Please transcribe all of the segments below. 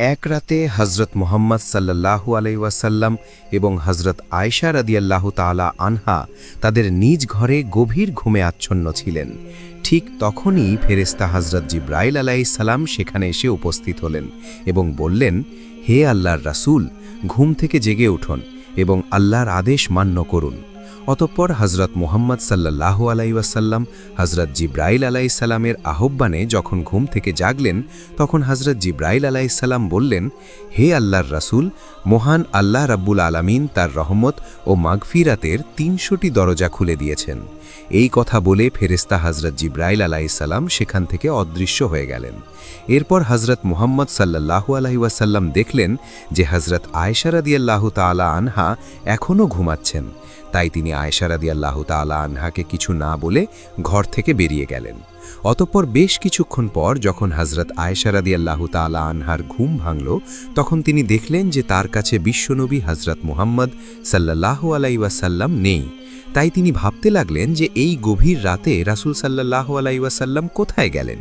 এক রাতে হজরত মোহাম্মদ সাল্লাল্লাহু আলাইসাল্লাম এবং হজরত আয়সা রাদিয়াল্লাহু তাআলা আনহা তাদের নিজ ঘরে গভীর ঘুমে আচ্ছন্ন ছিলেন। ঠিক তখনই ফেরেস্তা হজরত জিব্রাইল আলাইসাল্লাম সেখানে এসে উপস্থিত হলেন এবং বললেন, হে আল্লাহর রাসূল, ঘুম থেকে জেগে উঠুন এবং আল্লাহর আদেশ মান্য করুন। অতঃপর হজরত মুহাম্মদ সাল্লাল্লাহু আলাইসাল্লাম হজরত জিব্রাইল আলাইসাল্লামের আহ্বানে যখন ঘুম থেকে জাগলেন, তখন হজরত জিব্রাইল আলাইসাল্লাম বললেন, হে আল্লাহর রাসূল, মহান আল্লাহ রাব্বুল আলামিন তার রহমত ও মাগফিরাতের তিনশোটি দরজা খুলে দিয়েছেন। এই কথা বলে ফেরেস্তা হজরত জিব্রাইল আলাইসাল্লাম সেখান থেকে অদৃশ্য হয়ে গেলেন। এরপর হজরত মুহাম্মদ সাল্লাল্লাহু আলাইসাল্লাম দেখলেন যে হজরত আয়সা রাদিয়াল্লাহু তাআলা আনহা এখনও ঘুমাচ্ছেন। তাই তিনি আয়সারাদি আল্লাহ তালা আনহাকে কিছু না বলে ঘর থেকে বেরিয়ে গেলেন। অতঃপর বেশ কিছুক্ষণ পর যখন হজরত আয়সারাদি আল্লাহ তালা আনহার ঘুম ভাঙল, তখন তিনি দেখলেন যে তার কাছে বিশ্বনবী হজরত মুহাম্মদ সাল্লাহ আলাইসাল্লাম নেই। তাই তিনি ভাবতে লাগলেন যে এই গভীর রাতে রাসূল সাল্লাল্লাহু আলাইসাল্লাম কোথায় গেলেন।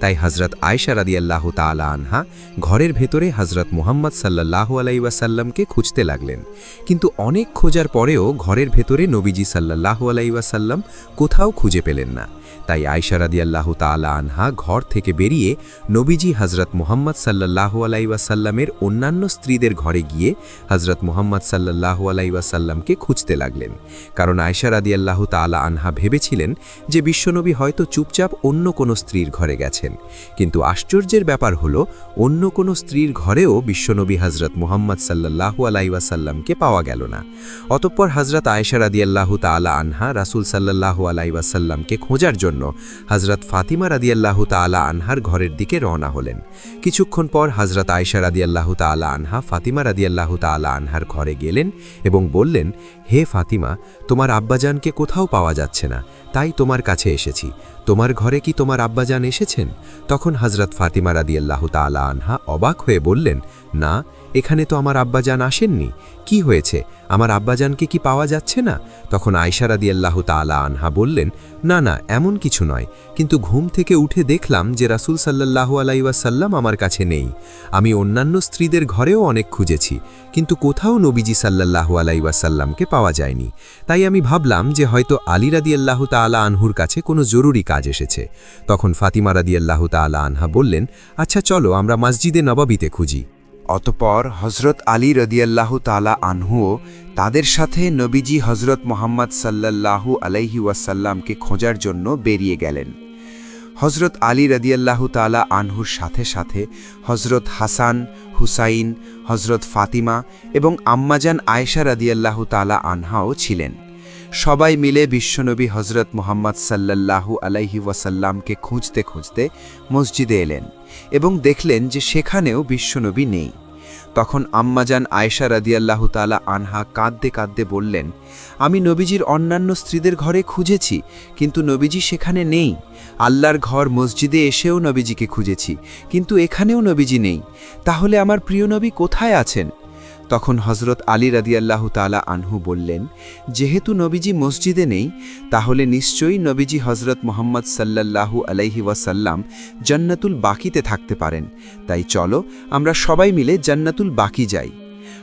তাই হজরত আয়সা রাদিয়াল্লাহু তাআলা আনহা ঘরের ভেতরে হজরত মুহাম্মদ সাল্লাল্লাহু আলাইসাল্লামকে খুঁজতে লাগলেন। কিন্তু অনেক খোঁজার পরেও ঘরের ভেতরে নবীজি সাল্লাল্লাহু আলাইসাল্লাম কোথাও খুঁজে পেলেন না। তাই আয়সা রাদিয়াল্লাহু তাআলা আনহা ঘর থেকে বেরিয়ে নবীজি হজরত মুহাম্মদ সাল্লাল্লাহু আলাইসাল্লামের অন্যান্য স্ত্রীদের ঘরে গিয়ে হজরত মুহাম্মদ সাল্লাল্লাহু আলাইসাল্লামকে খুঁজতে লাগলেন। কারণ আয়সা রাদিয়াল্লাহু তাআলা আনহা ভেবেছিলেন যে বিশ্বনবী হয়তো চুপচাপ অন্য কোনো স্ত্রীর ঘরে গেছেন। কিন্তু আশ্চর্যের ব্যাপার হলো, অন্য কোনো স্ত্রীর ঘরেও বিশ্বনবী হজরত মুহাম্মদ সাল্লাল্লাহু আলাইসাল্লামকে পাওয়া গেল না। অতঃপর হজরত আয়সা রাদিয়াল্লাহু তাআলা আনহা রাসূল সাল্লাল্লাহু আলাইসাল্লামকে খোঁজার জন্য হজরত ফাতিমা রাদিয়াল্লাহু তাআলা আনহার ঘরের দিকে রওনা হলেন। কিছুক্ষণ পর হজরত আয়সা রাদিয়াল্লাহু তাআলা আনহা ফাতিমা রাদিয়াল্লাহু তাআলা আনহার ঘরে গেলেন এবং বললেন, হে ফাতিমা, তোমার আব্বাজানকে কোথাও পাওয়া যাচ্ছে না, তাই তোমার কাছে এসেছি। তোমার ঘরে কি তোমার আব্বাজান এসেছেন? তখন হজরত ফাতিমা রাদিয়াল্লাহ তালা আনহা অবাক হয়ে বললেন, না এখানে তো আমার আব্বাজান আসেননি। কি হয়েছে? আমার আব্বাজানকে কি পাওয়া যাচ্ছে না? তখন আয়সা রাদিয়াল্লাহু তাআলা আনহা বললেন, না না, এমন কিছু নয়। কিন্তু ঘুম থেকে উঠে দেখলাম যে রাসূল সাল্লাল্লাহু আলাইসাল্লাম আমার কাছে নেই। আমি অন্যান্য স্ত্রীদের ঘরেও অনেক খুঁজেছি, কিন্তু কোথাও নবীজি সাল্লাল্লাহু আলাইসাল্লামকে পাওয়া যায়নি। তাই আমি ভাবলাম যে হয়তো আলী রাদিয়াল্লাহু তাআলা আনহুর কাছে কোনো জরুরি কাজ এসেছে। তখন ফাতিমা রাদিয়াল্লাহু তাআলা আনহা বললেন আচ্ছা চলো, আমরা মসজিদে নবাবিতে খুঁজি। অতপর হজরত আলী রদিয়াল্লাহু তালা আনহুও তাদের সাথে নবীজি হজরত মোহাম্মদ সাল্লাল্লাহু আলাইহি ওয়াসাল্লামকে খোঁজার জন্য বেরিয়ে গেলেন। হজরত আলী রদিয়াল্লাহু তালা আনহুর সাথে সাথে হজরত হাসান, হুসাইন, হজরত ফাতিমা এবং আম্মাজান আয়েশা রদিয়াল্লাহু তালা আনহাও ছিলেন। সবাই মিলে বিশ্বনবী হজরত মোহাম্মদ সাল্লাল্লাহু আলাইহি ওয়াসাল্লামকে খুঁজতে খুঁজতে মসজিদে এলেন। এবং দেখলেন যে সেখানেও বিশ্বনবী নেই। তখন আম্মাজান আয়সা রাদিয়াল্লাহ তালা আনহা কাঁদতে কাঁদতে বললেন, আমি নবীজির অন্যান্য স্ত্রীদের ঘরে খুঁজেছি, কিন্তু নবীজি সেখানে নেই। আল্লাহর ঘর মসজিদে এসেও নবীজিকে খুঁজেছি, কিন্তু এখানেও নবীজি নেই। তাহলে আমার প্রিয় নবী কোথায় আছেন? তখন হজরত আলী রাদিয়াল্লাহু তালা আনহু বললেন, যেহেতু নবীজি মসজিদে নেই, তাহলে নিশ্চয়ই নবীজি হজরত মোহাম্মদ সাল্লাল্লাহু আলাইহি ওয়াসাল্লাম জান্নাতুল বাকিতে থাকতে পারেন। তাই চলো, আমরা সবাই মিলে জান্নাতুল বাকি যাই।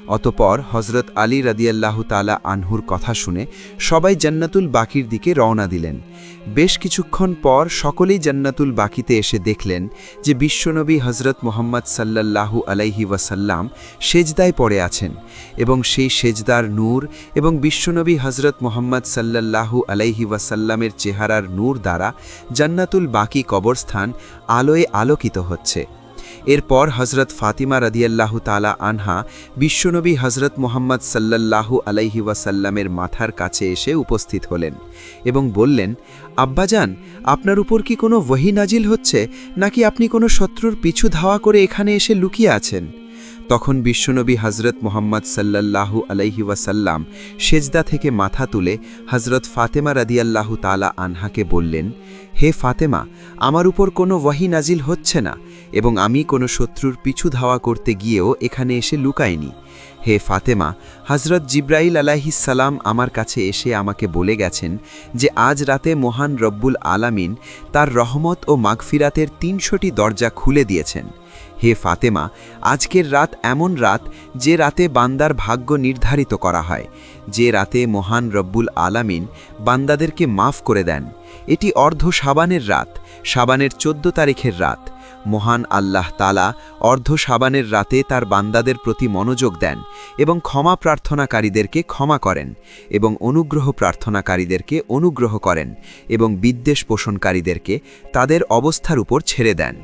অতপর হজরত আলী রাদিয়াল্লাহু তালা আনহুর কথা শুনে সবাই জান্নাতুল বাকির দিকে রওনা দিলেন। বেশ কিছুক্ষণ পর সকলেই জান্নাতুল বাকিতে এসে দেখলেন যে বিশ্বনবী হজরত মোহাম্মদ সাল্লাল্লাহু আলাইহি ওয়াসাল্লাম সেজদায় পড়ে আছেন এবং সেই সেজদার নূর এবং বিশ্বনবী হজরত মোহাম্মদ সাল্লাল্লাহু আলাইহি ওয়াসাল্লামের চেহারার নূর দ্বারা জান্নাতুল বাকি কবরস্থান আলোয় আলোকিত হচ্ছে। এরপর হজরত ফাতিমা রাদিয়াল্লাহ তালা আনহা বিশ্বনবী হজরত মোহাম্মদ সাল্লাল্লাহু আলাইহি ওয়াসাল্লামের মাথার কাছে এসে উপস্থিত হলেন এবং বললেন, আব্বাজান, আপনার উপর কি কোনো ওহি নাজিল হচ্ছে? নাকি আপনি কোনো শত্রুর পিছু ধাওয়া করে এখানে এসে লুকিয়ে আছেন? তখন বিশ্বনবী হজরত মোহাম্মদ সাল্লাল্লাহু আলাইহি ওয়াসাল্লাম সেজদা থেকে মাথা তুলে হজরত ফাতেমা রাদিয়াল্লাহু তালা আনহাকে বললেন, হে ফাতেমা, আমার উপর কোনো ওয়াহি নাজিল হচ্ছে না এবং আমি কোনো শত্রুর পিছু ধাওয়া করতে গিয়েও এখানে এসে লুকাইনি। হে ফাতেমা হজরত জিব্রাইল আলাহিসাল্লাম আমার কাছে এসে আমাকে বলে গেছেন যে আজ রাতে মহান রব্বুল আলামিন তার রহমত ও মাগফিরাতের তিনশোটি দরজা খুলে দিয়েছেন। হে ফাতেমা, আজকের রাত এমন রাত যে রাতে বান্দার ভাগ্য নির্ধারিত করা হয়। যে রাতে মহান রব্বুল আলামিন বান্দাদেরকে মাফ করে দেন। এটি অর্ধ সাবানের রাত, সাবানের চোদ্দ তারিখের রাত। মহান আল্লাহ তালা অর্ধ সাবানের রাতে তার বান্দাদের প্রতি মনোযোগ দেন এবং ক্ষমা প্রার্থনাকারীদেরকে ক্ষমা করেন এবং অনুগ্রহ প্রার্থনাকারীদেরকে অনুগ্রহ করেন এবং বিদ্বেষ পোষণকারীদেরকে তাদের অবস্থার উপর ছেড়ে দেন।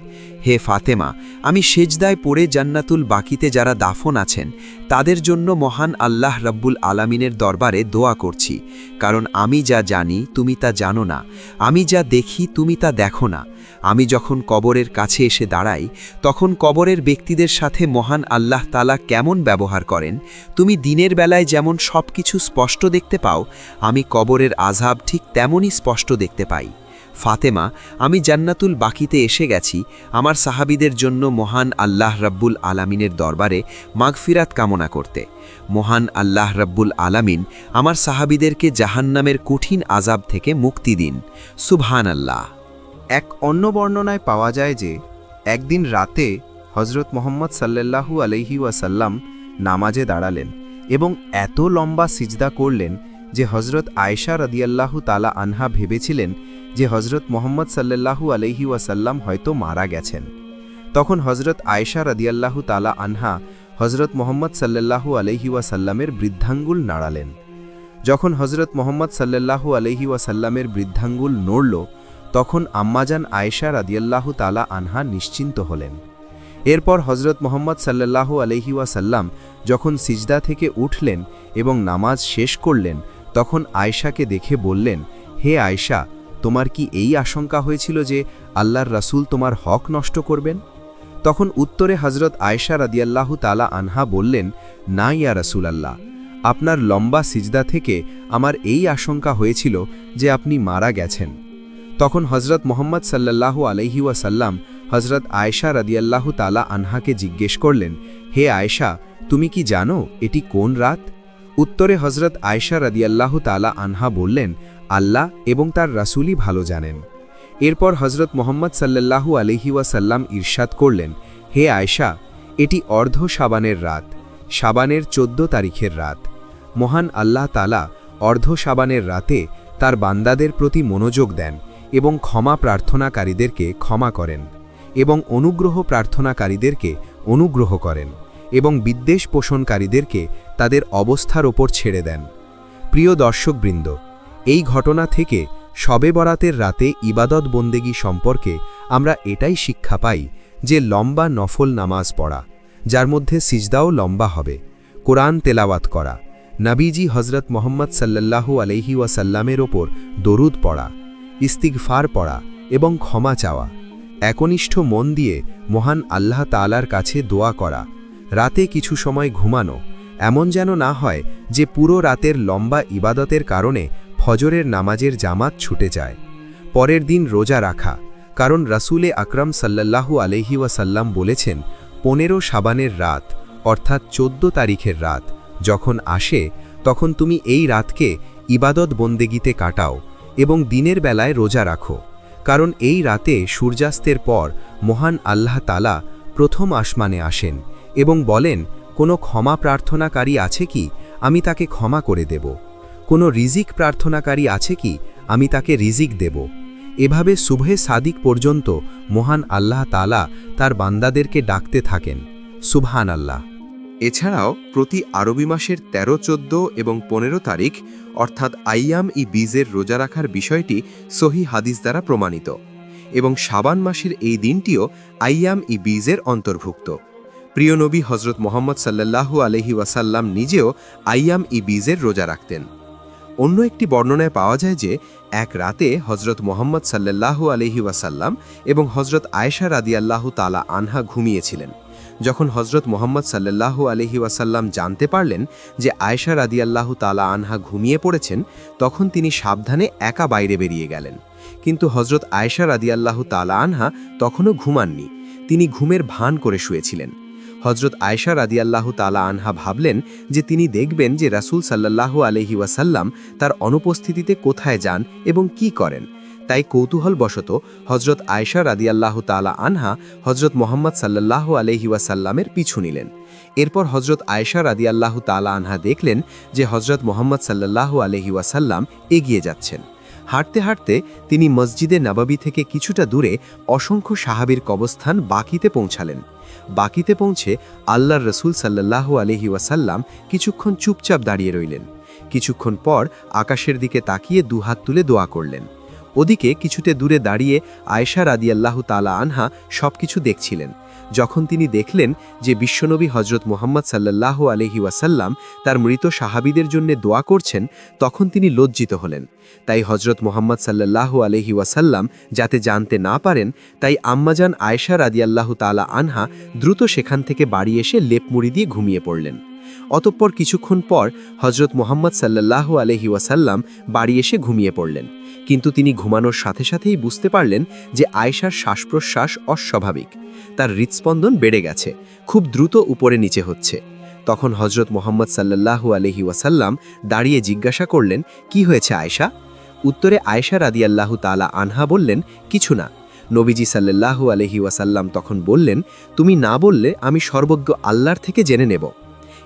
হে ফাতেমা, আমি সেজদায় পড়ে জান্নাতুল বাকিতে যারা দাফন আছেন, তাদের জন্য মহান আল্লাহ রব্বুল আলামিনের দরবারে দোয়া করছি। কারণ আমি যা জানি, তুমি তা জানো না। আমি যা দেখি, তুমি তা দেখো না। আমি যখন কবরের কাছে এসে দাঁড়াই, তখন কবরের ব্যক্তিদের সাথে মহান আল্লাহ তালা কেমন ব্যবহার করেন? তুমি দিনের বেলায় যেমন সব কিছু স্পষ্ট দেখতে পাও, আমি কবরের আজাব ঠিক তেমনই স্পষ্ট দেখতে পাই। ফাতেমা, আমি জান্নাতুল বাকিতে এসে গেছি আমার সাহাবিদের জন্য মহান আল্লাহ রাব্বুল আলামিনের দরবারে মাগফিরাত কামনা করতে। মহান আল্লাহ রাব্বুল আলামিন আমার সাহাবিদেরকে জাহান্নামের কঠিন আজাব থেকে মুক্তি দিন। সুবহান আল্লাহ এক অন্য বর্ণনায় পাওয়া যায় যে, একদিন রাতে হজরত মোহাম্মদ সাল্লাল্লাহু আলহি ওয়াসাল্লাম নামাজে দাঁড়ালেন এবং এত লম্বা সিজদা করলেন যে হজরত আয়েশা রদিয়াল্লাহু তালা আনহা ভেবেছিলেন যে হজরত মোহাম্মদ সাল্লাল্লাহু আলহি ওয়াসাল্লাম হয়তো মারা গেছেন। তখন হজরত আয়েশা রদিয়াল্লাহু তালা আনহা হজরত মোহাম্মদ সাল্লাল্লাহু আলহি ওয়াসাল্লামের বৃদ্ধাঙ্গুল নাড়ালেন। যখন হজরত মোহাম্মদ সাল্লাল্লাহু আলহি ওয়াসাল্লামের বৃদ্ধাঙ্গুল নড়ল, তখন আম্মাজান আয়েশা রাদিয়াল্লাহু তালা আনহা নিশ্চিন্ত হলেন। এরপর হজরত মোহাম্মদ সাল্লাল্লাহু আলহি ওয়াসাল্লাম যখন সিজদা থেকে উঠলেন এবং নামাজ শেষ করলেন, তখন আয়েশাকে দেখে বললেন, হে আয়েশা তোমার কি এই আশঙ্কা হয়েছিল যে আল্লাহর রাসূল তোমার হক নষ্ট করবেন? তখন উত্তরে হজরত আয়েশা রাদিয়াল্লাহু তালা আনহা বললেন, না ইয়া রাসূল আল্লাহ আপনার লম্বা সিজদা থেকে আমার এই আশঙ্কা হয়েছিল যে আপনি মারা গেছেন। তখন হজরত মোহাম্মদ সাল্লাল্লাহু আলহি ওয়াসাল্লাম হজরত আয়েশা রাদিয়াল্লাহু তালা আনহাকে জিজ্ঞেস করলেন, হে আয়েশা, তুমি কি জানো এটি কোন রাত? উত্তরে হজরত আয়েশা রাদিয়াল্লাহু তালা আনহা বললেন আল্লাহ এবং তার রাসূলই ভালো জানেন। এরপর হজরত মোহাম্মদ সাল্লাল্লাহু আলহি ওয়াসাল্লাম ইরশাদ করলেন, হে আয়েশা, এটি অর্ধ সাবানের রাত, সাবানের চোদ্দ তারিখের রাত। মহান আল্লাহ তালা অর্ধ সাবানের রাতে তার বান্দাদের প্রতি মনোযোগ দেন এবং ক্ষমা প্রার্থনাকারীদেরকে ক্ষমা করেন এবং অনুগ্রহ প্রার্থনাকারীদেরকে অনুগ্রহ করেন এবং বিদ্বেষ পোষণকারীদেরকে তাদের অবস্থার ওপর ছেড়ে দেন। প্রিয় দর্শকবৃন্দ এই ঘটনা থেকে শবে বরাতের রাতে ইবাদত বন্দেগী সম্পর্কে আমরা এটাই শিক্ষা পাই যে লম্বা নফল নামাজ পড়া, যার মধ্যে সিজদাও লম্বা হবে, কোরআন তেলাওয়াত করা, নাবিজি হজরত মোহাম্মদ সাল্লাল্লাহু আলহি ওয়াসাল্লামের ওপর দরুদ পড়া, ইস্তিগফার পড়া এবং ক্ষমা চাওয়া, একনিষ্ঠ মন দিয়ে মহান আল্লাহ তালার কাছে দোয়া করা, রাতে কিছু সময় ঘুমানো, এমন যেন না হয় যে পুরো রাতের লম্বা ইবাদতের কারণে ফজরের নামাজের জামাত ছুটে যায়। পরের দিন রোজা রাখা, কারণ রাসুলে আকরাম সাল্লাল্লাহু আলহি ওয়াসাল্লাম বলেছেন, পনেরো সাবানের রাত, অর্থাৎ চোদ্দ তারিখের রাত, যখন আসে, তখন তুমি এই রাতকে ইবাদত বন্দেগিতে কাটাও এবং দিনের বেলায় রোজা রাখো, কারণ এই রাতে সূর্যাস্তের পর মহান আল্লাহ তালা প্রথম আসমানে আসেন এবং বলেন, কোনো ক্ষমা প্রার্থনাকারী আছে কি? আমি তাকে ক্ষমা করে দেব। কোনো রিজিক প্রার্থনাকারী আছে কি? আমি তাকে রিজিক দেব। এভাবে শুভে সাদিক পর্যন্ত মহান আল্লাহ তালা তার বান্দাদেরকে ডাকতে থাকেন। সুবহান আল্লাহ এছাড়াও প্রতি আরবি মাসের ১৩ চোদ্দ এবং পনেরো তারিখ, অর্থাৎ আইয়াম ই বীজের রোজা রাখার বিষয়টি সহি হাদিস দ্বারা প্রমাণিত এবং শাবান মাসের এই দিনটিও আইয়াম ই বীজের অন্তর্ভুক্ত। প্রিয় নবী হজরত মোহাম্মদ সাল্লাল্লাহু আলহি ওয়াসাল্লাম নিজেও আইয়াম ই বীজের রোজা রাখতেন। অন্য একটি বর্ণনায় পাওয়া যায় যে, এক রাতে হজরত মোহাম্মদ সাল্লাল্লাহু আলহি ওয়াসাল্লাম এবং হজরত আয়েশা রাদিয়াল্লাহু তালা আনহা ঘুমিয়েছিলেন। যখন হজরত মোহাম্মদ সাল্লাল্লাহু আলহি ওয়াসাল্লাম জানতে পারলেন যে আয়েশা রাদিয়াল্লাহু তালা আনহা ঘুমিয়ে পড়েছেন, তখন তিনি সাবধানে একা বাইরে বেরিয়ে গেলেন। কিন্তু হজরত আয়েশা রাদিয়াল্লাহু তালা আনহা তখনও ঘুমাননি। তিনি ঘুমের ভান করে শুয়েছিলেন। হজরত আয়েশা রাদিয়াল্লাহু তালা আনহা ভাবলেন যে তিনি দেখবেন যে রাসূল সাল্লাল্লাহু আলহি ওয়াসাল্লাম তার অনুপস্থিতিতে কোথায় যান এবং কি করেন। তাই কৌতূহলবশত হজরত আয়সা রাদিয়াল্লাহু তালা আনহা হজরত মোহাম্মদ সাল্লাল্লাহু আলহি ওয়াসাল্লামের পিছু নিলেন। এরপর হজরত আয়সা রাদিয়াল্লাহু তালা আনহা দেখলেন যে হজরত মোহাম্মদ সাল্লাল্লাহু আলহি ওয়াসাল্লাম এগিয়ে যাচ্ছেন। হাঁটতে হাঁটতে তিনি মসজিদে নবাবী থেকে কিছুটা দূরে অসংখ্য সাহাবীর কবস্থান বাকিতে পৌঁছালেন। বাকিতে পৌঁছে আল্লাহর রসুল সাল্লাল্লাহু আলহি ওয়াসাল্লাম কিছুক্ষণ চুপচাপ দাঁড়িয়ে রইলেন। কিছুক্ষণ পর আকাশের দিকে তাকিয়ে দুহাত তুলে দোয়া করলেন। ওদিকে কিছুতে দূরে দাঁড়িয়ে আয়েশা রাদিয়াল্লাহু তালা আনহা সবকিছু দেখছিলেন। যখন তিনি দেখলেন যে বিশ্বনবী হজরত মোহাম্মদ সাল্লাল্লাহু আলহি ওয়াসাল্লাম তার মৃত সাহাবিদের জন্য দোয়া করছেন, তখন তিনি লজ্জিত হলেন। তাই হজরত মোহাম্মদ সাল্লাল্লাহু আলহি ওয়াসাল্লাম যাতে জানতে না পারেন, তাই আম্মাজান আয়েশা রাদিয়াল্লাহু তালা আনহা দ্রুত সেখান থেকে বাড়ি এসে লেপমুড়ি দিয়ে ঘুমিয়ে পড়লেন। অতঃপর কিছুক্ষণ পর হজরত মোহাম্মদ সাল্লাল্লাহু আলহি ওয়াসাল্লাম বাড়ি এসে ঘুমিয়ে পড়লেন। কিন্তু তিনি ঘুমানোর সাথে সাথেই বুঝতে পারলেন যে আয়েশার শ্বাস প্রশ্বাস অস্বাভাবিক। তার হৃৎস্পন্দন বেড়ে গেছে, খুব দ্রুত উপরে নিচে হচ্ছে। তখন হজরত মোহাম্মদ সাল্লাল্লাহু আলহি ওয়াসাল্লাম দাঁড়িয়ে জিজ্ঞাসা করলেন, কি হয়েছে আয়েশা? উত্তরে আয়েশা রাদিয়াল্লাহু তালা আনহা বললেন, কিছু না। নবীজি সাল্লাল্লাহু আলহি ওয়াসাল্লাম তখন বললেন, তুমি না বললে আমি সর্বজ্ঞ আল্লাহর থেকে জেনে নেব।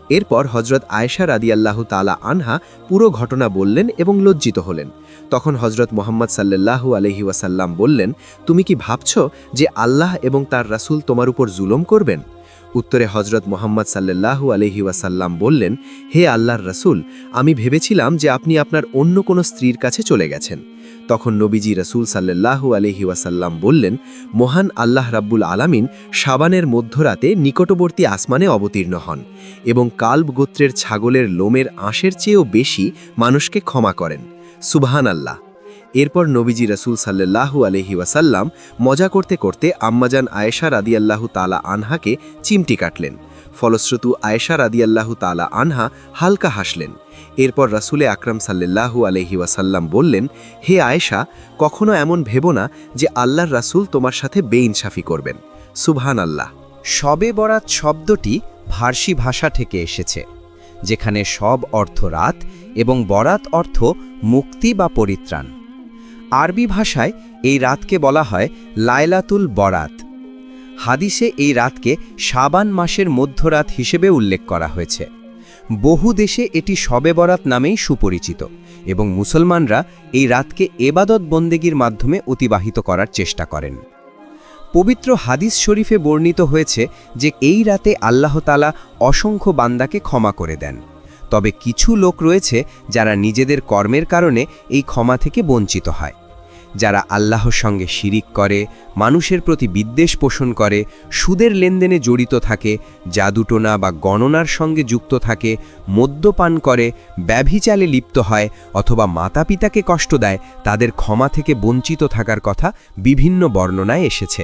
এরপর হজরত আয়েশা রাদিয়াল্লাহু তালা আনহা পুরো ঘটনা বললেন এবং লজ্জিত হলেন। তখন হজরত মোহাম্মদ সাল্লাল্লাহু আলহি ওয়াসাল্লাম বললেন, তুমি কি ভাবছ যে আল্লাহ এবং তার রাসূল তোমার উপর জুলম করবেন? উত্তরে হজরত মোহাম্মদ সাল্লাল্লাহু আলহি ওয়াসাল্লাম বললেন, হে আল্লাহর রাসূল, আমি ভেবেছিলাম যে আপনি আপনার অন্য কোনো স্ত্রীর কাছে চলে গেছেন। তখন নবীজি রসুল সাল্লাল্লাহু আলহি ওয়াসাল্লাম বললেন, মহান আল্লাহ রাব্বুল আলামিন সাবানের মধ্যরাতে নিকটবর্তী আসমানে অবতীর্ণ হন এবং কাল্ব গোত্রের ছাগলের লোমের আঁশের চেয়েও বেশি মানুষকে ক্ষমা করেন। সুবহান আল্লাহ এরপর নবীজি রসুল সাল্লাল্লাহু আলহি ওয়াসাল্লাম মজা করতে করতে আম্মাজান আয়েশা রাদিয়াল্লাহু তালা আনহাকে চিমটি কাটলেন। ফলশ্রুতু আয়েশা রাদিয়াল্লাহু তালা আনহা হালকা হাসলেন। এরপর রাসুলে আকরাম সাল্লাল্লাহু আলহি ওয়াসাল্লাম বললেন, হে আয়েশা, কখনো এমন ভেবো না যে আল্লাহর রাসূল তোমার সাথে বেইনসাফি করবেন। সুবহান আল্লাহ শবে বরাত শব্দটি ফার্সি ভাষা থেকে এসেছে, যেখানে সব অর্থ রাত এবং বরাত অর্থ মুক্তি বা পরিত্রাণ। আরবি ভাষায় এই রাতকে বলা হয় লায়লাতুল বরাত। হাদিসে এই রাতকে শাবান মাসের মধ্যরাত হিসেবে উল্লেখ করা হয়েছে। বহু দেশে এটি শবে বরাত নামেই সুপরিচিত এবং মুসলমানরা এই রাতকে এবাদত বন্দেগীর মাধ্যমে অতিবাহিত করার চেষ্টা করেন। পবিত্র হাদিস শরীফে বর্ণিত হয়েছে যে এই রাতে আল্লাহতালা অসংখ্য বান্দাকে ক্ষমা করে দেন। তবে কিছু লোক রয়েছে যারা নিজেদের কর্মের কারণে এই ক্ষমা থেকে বঞ্চিত হয়। যারা আল্লাহর সঙ্গে শিরিক করে, মানুষের প্রতি বিদ্বেষ পোষণ করে, সুদের লেনদেনে জড়িত থাকে, জাদুটোনা বা গণনার সঙ্গে যুক্ত থাকে, মদ্যপান করে ব্যভিচালে লিপ্ত হয় অথবা মাতা পিতাকে কষ্ট দেয়, তাদের ক্ষমা থেকে বঞ্চিত থাকার কথা বিভিন্ন বর্ণনায় এসেছে।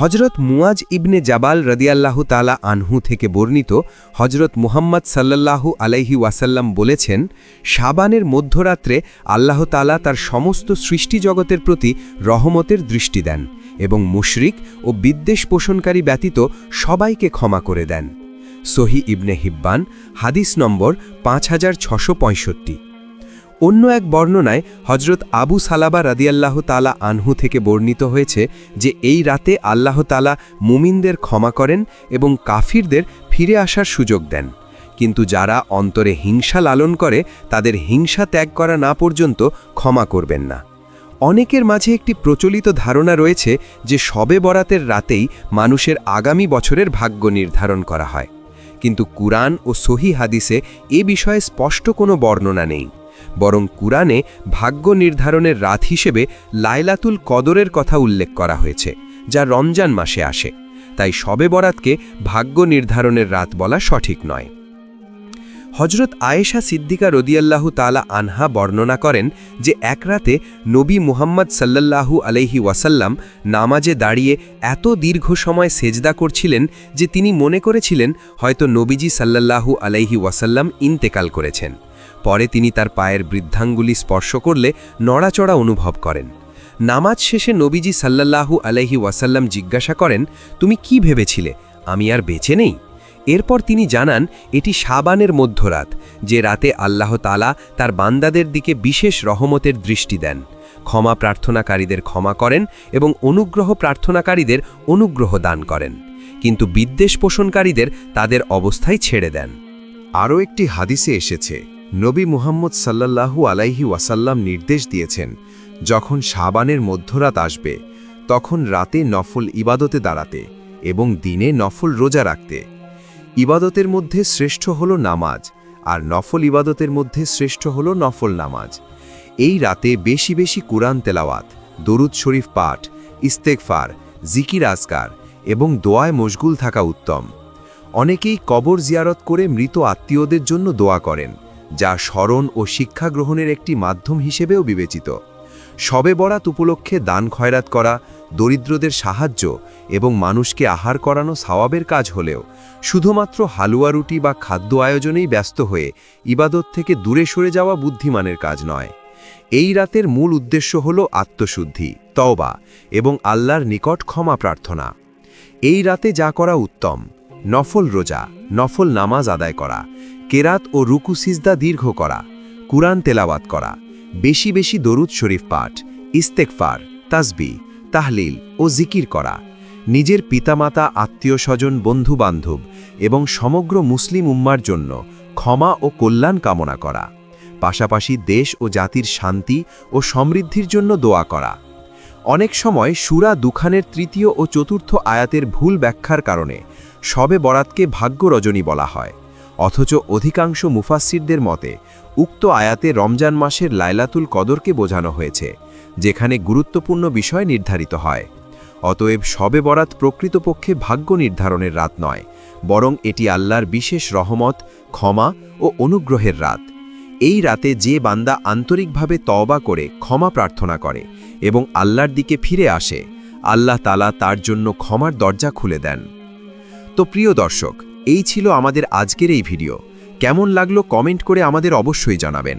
হজরত মুয়াজ ইবনে জাবাল রদিয়াল্লাহু তালা আনহু থেকে বর্ণিত হজরত মুহাম্মদ সাল্লাল্লাহু আলাইহি ওয়াসাল্লাম বলেছেন, শাবানের মধ্যরাত্রে আল্লাহ তালা তার সমস্ত সৃষ্টি জগতের প্রতি রহমতের দৃষ্টি দেন এবং মুশরিক ও বিদ্বেষ পোষণকারী ব্যতীত সবাইকে ক্ষমা করে দেন। সহি ইবনে হিব্বান, হাদিস নম্বর পাঁচ হাজার ছশো পঁয়ষট্টি। অন্য এক বর্ণনায় হজরত আবু সালাবা রাদিয়াল্লাহ তালা আনহু থেকে বর্ণিত হয়েছে যে এই রাতে আল্লাহ তালা মুমিনদের ক্ষমা করেন এবং কাফিরদের ফিরে আসার সুযোগ দেন। কিন্তু যারা অন্তরে হিংসা লালন করে, তাদের হিংসা ত্যাগ করা না পর্যন্ত ক্ষমা করবেন না। অনেকের মাঝে একটি প্রচলিত ধারণা রয়েছে যে শবে বরাতের রাতেই মানুষের আগামী বছরের ভাগ্য নির্ধারণ করা হয়। কিন্তু কুরআন ও সহি হাদিসে এ বিষয়ে স্পষ্ট কোনো বর্ণনা নেই। বরং কুরআনে ভাগ্য নির্ধারণের রাত হিসেবে লাইলাতুল কদরের কথা উল্লেখ করা হয়েছে, যা রমজান মাসে আসে। তাই শবে বরাতকে ভাগ্য নির্ধারণের রাত বলা সঠিক নয়। হজরত আয়েশা সিদ্দিকা রদিয়াল্লাহু তালা আনহা বর্ণনা করেন যে এক রাতে নবী মুহাম্মদ সাল্লাল্লাহু আলাইহি ওয়াসাল্লাম নামাজে দাঁড়িয়ে এত দীর্ঘ সময় সেজদা করছিলেন যে তিনি মনে করেছিলেন হয়তো নবীজি সাল্লাল্লাহু আলাইহি ওয়াসাল্লাম ইন্তেকাল করেছেন। পরে তিনি তার পায়ের বৃদ্ধাঙ্গুলি স্পর্শ করলে নড়াচড়া অনুভব করেন। নামাজ শেষে নবীজি সাল্লাল্লাহু আলাইহি ওয়াসাল্লাম জিজ্ঞাসা করেন, তুমি কি ভেবেছিলে? আমি আর বেঁচে নেই? এরপর তিনি জানান, এটি সাবানের মধ্যরাত, যে রাতে আল্লাহ তালা তার বান্দাদের দিকে বিশেষ রহমতের দৃষ্টি দেন। ক্ষমা প্রার্থনাকারীদের ক্ষমা করেন এবং অনুগ্রহ প্রার্থনাকারীদের অনুগ্রহ দান করেন, কিন্তু বিদ্বেষ পোষণকারীদের তাদের অবস্থায় ছেড়ে দেন। আরও একটি হাদিসে এসেছে, নবী মুহাম্মদ সাল্লাল্লাহু আলাইহি ওয়াসাল্লাম নির্দেশ দিয়েছেন, যখন সাবানের মধ্যরাত আসবে, তখন রাতে নফল ইবাদতে দাঁড়াতে এবং দিনে নফল রোজা রাখতে। ইবাদতের মধ্যে শ্রেষ্ঠ হল নামাজ, আর নফল ইবাদতের মধ্যে শ্রেষ্ঠ হল নফল নামাজ। এই রাতে বেশি বেশি কুরআন তেলাওয়াত, দরুদ শরীফ পাঠ ইস্তেকফার জিকির আজকার এবং দোয়ায় মশগুল থাকা উত্তম। অনেকেই কবর জিয়ারত করে মৃত আত্মীয়দের জন্য দোয়া করেন, যা স্মরণ ও শিক্ষা গ্রহণের একটি মাধ্যম হিসেবেও বিবেচিত। শবে বরাত উপলক্ষে দান খয়রাত করা দরিদ্রদের সাহায্য এবং মানুষকে আহার করানো সাওয়াবের কাজ হলেও, শুধুমাত্র হালুয়া রুটি বা খাদ্য আয়োজনেই ব্যস্ত হয়ে ইবাদত থেকে দূরে সরে যাওয়া বুদ্ধিমানের কাজ নয়। এই রাতের মূল উদ্দেশ্য হল আত্মশুদ্ধি, তওবা এবং আল্লাহর নিকট ক্ষমা প্রার্থনা। এই রাতে যা করা উত্তম, নফল রোজা, নফল নামাজ আদায় করা, কেরাত ও রুকু সিজদা দীর্ঘ করা, কুরআন তেলাওয়াত করা, বেশি বেশি দরুদ শরীফ পাঠ ইস্তেকফার তাসবি তাহলিল ও জিকির করা, নিজের পিতামাতা আত্মীয় স্বজন বন্ধুবান্ধব এবং সমগ্র মুসলিম উম্মার জন্য ক্ষমা ও কল্যাণ কামনা করা, পাশাপাশি দেশ ও জাতির শান্তি ও সমৃদ্ধির জন্য দোয়া করা। অনেক সময় সুরা দুখানের তৃতীয় ও চতুর্থ আয়াতের ভুল ব্যাখ্যার কারণে শবে বরাতকে ভাগ্য রজনী বলা হয়, অথচ অধিকাংশ মুফাসিরদের মতে উক্ত আয়াতে রমজান মাসের লাইলাতুল কদরকে বোঝানো হয়েছে। যেখানে গুরুত্বপূর্ণ বিষয় নির্ধারিত হয়। অতএব শবে বরাত প্রকৃতপক্ষে ভাগ্য নির্ধারণের রাত নয়, বরং এটি আল্লাহর বিশেষ রহমত, ক্ষমা ও অনুগ্রহের রাত। এই রাতে যে বান্দা আন্তরিকভাবে তওবা করে, ক্ষমা প্রার্থনা করে এবং আল্লাহর দিকে ফিরে আসে, আল্লাহ তালা তার জন্য ক্ষমার দরজা খুলে দেন। তো প্রিয় দর্শক, এই ছিল আমাদের আজকের এই ভিডিও। কেমন লাগল কমেন্ট করে আমাদের অবশ্যই জানাবেন।